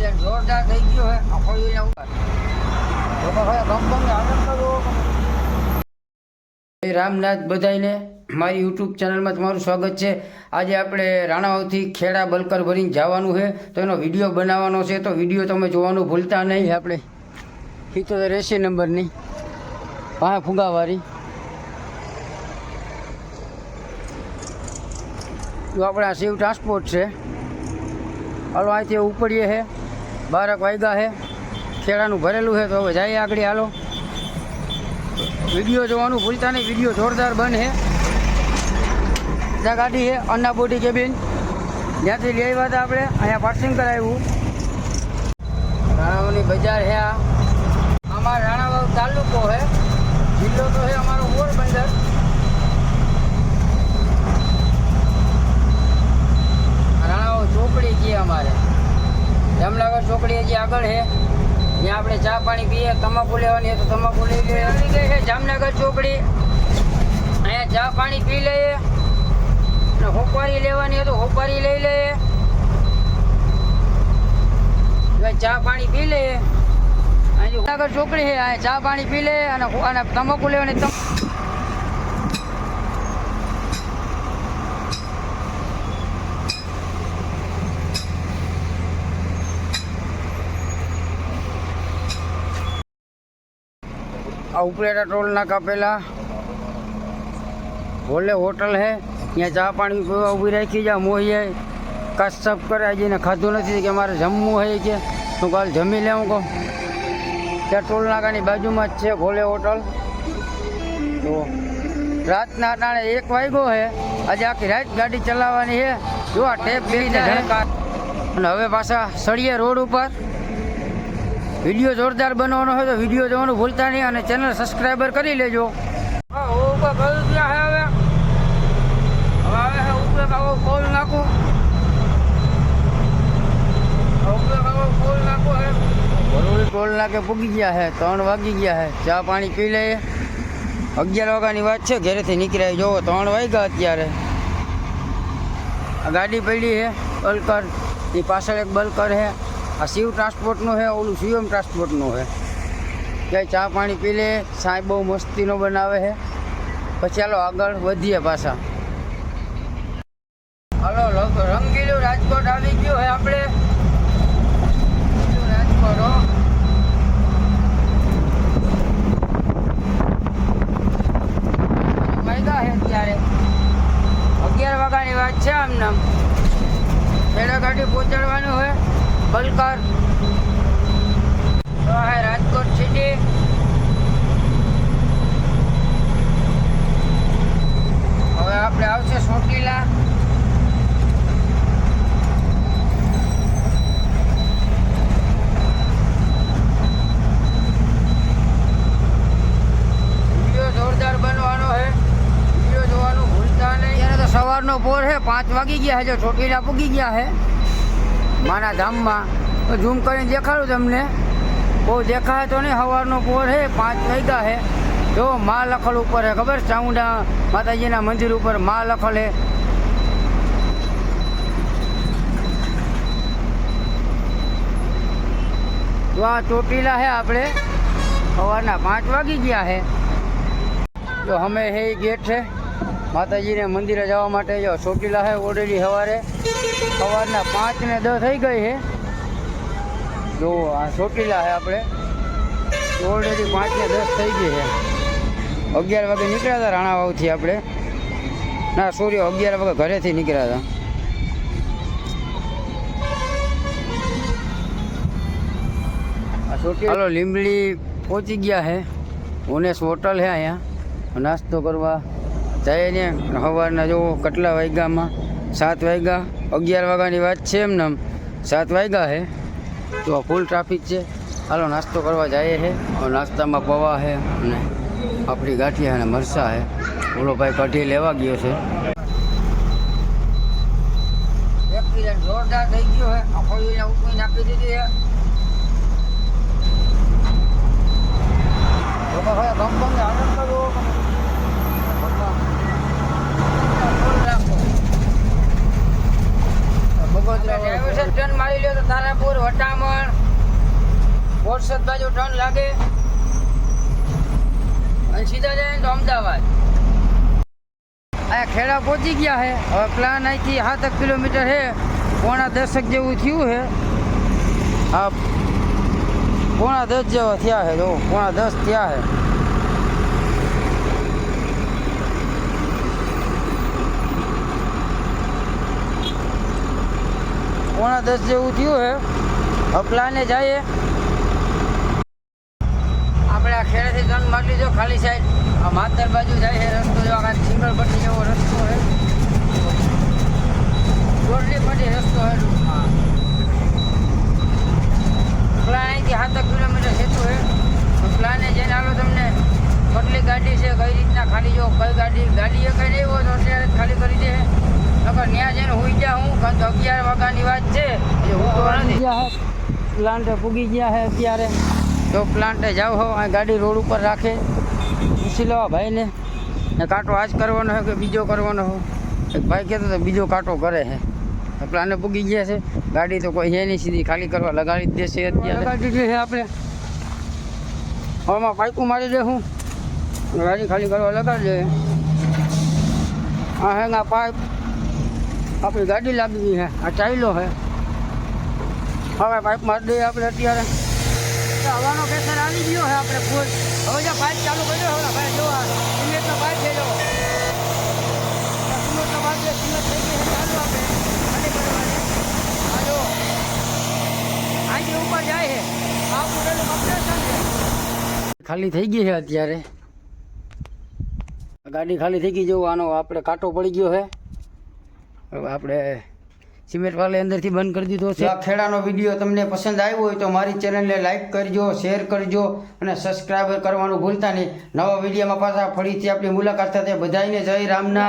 Accident જોરદાર થઈ ગયો હે. આખો એ ઉપર લોકો હવે ગમગમે આનંદ કરો રામનાથ બધાઈને મારી યુટ્યુબ ચેનલમાં તમારું સ્વાગત છે. આજે આપણે રાણાવથી ખેડા બલકર ભરીને જવાનું છે. તો એનો વીડિયો બનાવવાનો છે. તો વીડિયો તમે જોવાનું ભૂલતા નહીં. આપણે સિત્તોતેર એસી નંબરની હા ફુગાવાળી આપણા શિવ ટ્રાન્સપોર્ટ છે. હલો અહીંથી ઉપડીએ છે બારક વાગ્યા છે ખેડાનું ભરેલું છે તો હવે જઈએ આગળ હાલો. વીડિયો જોવાનું ભૂલતા નહીં, વીડિયો જોરદાર બન છે ત્યાં ગાડી છે અન્ના બોડી કેબિન. જ્યાંથી લઈ આવ્યા હતા આપણે, અહીંયા પાર્સિંગ કરાવ્યું. રાણાવાની બજાર છે આ. અમારા રાણાવાવ તાલુકો છે જિલ્લો તો છે અમારો પોરબંદર રાણાવાવ ચોકડી છે અમારે ચોકડી આગળ છે. ત્યાં આપણે ચા પાણી પીએ, તમાકુ લેવાની તો તમાકુ લઈ લઈએ. છે જામનગર ચોકડી. અહીંયા ચા પાણી પી લઈએ. અને હોપારી લેવાની તો હોપારી લઈ લઈએ. ચા પાણી પી લઈએ. જામનગર ચોકડી છે, અહીંયા ચા પાણી પી લઈએ અને તમાકુ લેવાની તમ આ ઉપલેટા ટોલ નાકા પેલા ભોલે હોટલ હે ત્યાં ચા પાણી પીવા ઊભી રાખી જા મોહીએ કશ્યપ કરે હજી એને ખાધું નથી કે મારે જમવું હોય કે. હું કાલ જમી લેવું કહું. ત્યાં ટોલ નાકાની બાજુમાં જ છે ભોલે હોટલ. તો રાતના અટાણે એક વાગ્યો છે આજે આખી રાત ગાડી ચલાવવાની છે જો આ ટેપ લઈને અને હવે પાછા સળીએ રોડ ઉપર વીડિયો જોરદાર બનવાનો હોય તો વીડિયો જોવાનું ભૂલતા નહીં અને ચેનલ સબસ્ક્રાઈબર કરી લેજો. હા ઉપર કયું ક્યાં છે હવે. હવે આવે છે ઉપર કાવો પોલ નાખું. હવે ઉપર કાવો પોલ નાખો છે બરોડી ટોલ નાકે પૂગી ગયા છે ત્રણ વાગી ગયા છે ચા પાણી પી લઈએ. અગિયાર વાગ્યાની વાત છે ઘરેથી નીકળ્યા. જોવો ત્રણ વાગ્યા અત્યારે. આ ગાડી પડી છે બલકર. એ પાછળ એક બલકર છે આ શિવ ટ્રાન્સપોર્ટનું છે ઓલું શિવમ ટ્રાન્સપોર્ટનું છે ક્યાંય ચા પાણી પી લે, સાંઈ બહુ મસ્તીનો બનાવે છે પછી ચાલો આગળ વધીએ પાછા. હાલો, રંગ- રંગીલું રાજકોટ આવી ગયું હોય આપણે. રાજકોટ અત્યારે. અગિયાર વાગ્યાની વાત છે આમ નામ. ખેડા ગાડી પહોંચાડવાનું હોય. બલકર. તો આ રાજકોટ સિટી હવે આપણે આવશે તો સવારનો પોર છે, પાંચ વાગી ગયા છે, જો ચોટીલા પૂગી ગયા છે. માના ધામમાં. તો ઝૂમ કરીને દેખાડું તમને. બહુ દેખાય તો નહીં સવારનો પોર છે પાંચ વાગ્યા છે જો મા લખલ ઉપર હે, ખબર? ચામુંડા માતાજીના મંદિર ઉપર મા લખલ હે. તો આ ચોટીલા હે આપણે સવારના પાંચ વાગી ગયા હે. જો અમે હે ગેટ છે માતાજીને મંદિરે જવા માટે જો ચોટીલા છે ઓલરેડી સવારે સવારના પાંચ ને દસ થઈ ગઈ છે જો આ ચોટીલા છે આપણે. ઓલરેડી પાંચ ને દસ થઈ ગઈ છે અગિયાર વાગે નીકળ્યા હતા રાણાવાવથી આપણે. ના સૂર્ય અગિયાર વાગે ઘરેથી નીકળ્યા હતા. હાલો લીંબડી પહોંચી ગયા છે ઓનેસ હોટલ છે અહીંયા. નાસ્તો કરવા. જઈએ ને સવારના જુઓ કેટલા વાગ્યામાં? સાત વાગ્યા? અગિયાર વાગ્યાની વાત છે એમને આમ. સાત વાગ્યા છે તો ફૂલ ટ્રાફિક છે. હાલો નાસ્તો કરવા જઈએ છે નાસ્તામાં પૌવા છે અને આપણી ગાંઠિયા અને મરસા છે ઓલો ભાઈ કઢી લેવા ગયો છે. એક્સિડન્ટ જોરદાર થઈ ગયો હે. આખો એને ઉઠવી નાખી દીધી છે લોકો હવે કરવો. બોરસદ બાજુ ટર્ન લાગે અને સીધા જાય તો અમદાવાદ. આ ખેડા પહોંચી ગયા છે હવે પ્લાન અહીંથી સાતક કિલોમીટર છે પોણા દસક જેવું થયું છે હા. પોણા દસ જેવા થયા છે જો. પોણા દસ થયા છે પોણા દસ જેવું થયું છે હવે પ્લાને જઈએ. ખેડેથી જન મારી લીધો ખાલી સાઈડ આ માતર બાજુ જાય છે રસ્તો જો આખા સિંગલ પટ્ટી જેવો રસ્તો છે. દોઢલી પટ્ટી રસ્તો છે. પ્લાન અહીંથી સાતક કિલોમીટર સેતુ છે. તો જઈને આલો તમને કેટલી ગાડી છે કઈ રીતના ખાલી જો કઈ ગાડી ગાડી એ કઈ નહીં હોય તો અત્યારે ખાલી કરી દે. નકર ત્યાં જઈને હોઈ ગયા હું કારણ કે અગિયાર વાગ્યાની વાત છે. હું તો નથી. પ્લાન્ટ પૂગી ગયા છે અત્યારે. તો પ્લાન્ટે જાવ હો આ ગાડી રોડ ઉપર રાખે. પૂછી લેવા ભાઈને. ને કાંટો આજ કરવાનો હોય કે બીજો કરવાનો હો? એક ભાઈ કહેતો તો બીજો કાંટો કરે છે પ્લાને પૂગી ગયા છે. ગાડી તો કોઈ છે નહીં સીધી ખાલી કરવા લગાડી જ દેશે અત્યારે. લગાડી છે આપણે. હવામાં પાઇપું મારી દે હું. ગાડી ખાલી કરવા લગાડી દે. આ હે આ પાઇપ. આપણી ગાડી લાગી ગઈ છે આ ચાલ્યો છે હવે પાઇપ મારી દઈએ આપણે અત્યારે. તો હવાનો પ્રેશર આવી ગયો છે આપણે ફૂલ. હવે જો પાઇપ ચાલુ કર્યો હવે ભાઈ જો સિમેન્ટનો પાઇપ છે જો સિમેન્ટનો પાઇપ છે સિમેન્ટ થઈ ગઈ ચાલુ આપણે. ખાલી કરવાની. આ જો. અહીંથી ઉપર જાય છે આ પૂરેલું કમ્પ્રેશન છે ખાલી થઈ ગઈ છે અત્યારે. ગાડી ખાલી થઈ ગઈ જેવું આનો આપણે કાંટો પડી ગયો છે આપણે સિમેન્ટ વાલે અંદરથી બંધ કરી દીધો છે. આ ખેડાનો વીડિયો તમને પસંદ આવ્યો હોય તો મારી ચેનલને લાઈક કરજો, શેર કરજો અને સબસ્ક્રાઈબ કરવાનું ભૂલતા નહીં. નવા વિડીયોમાં પાછા ફરીથી આપણી મુલાકાત થશે બધાને જય રામનાથ.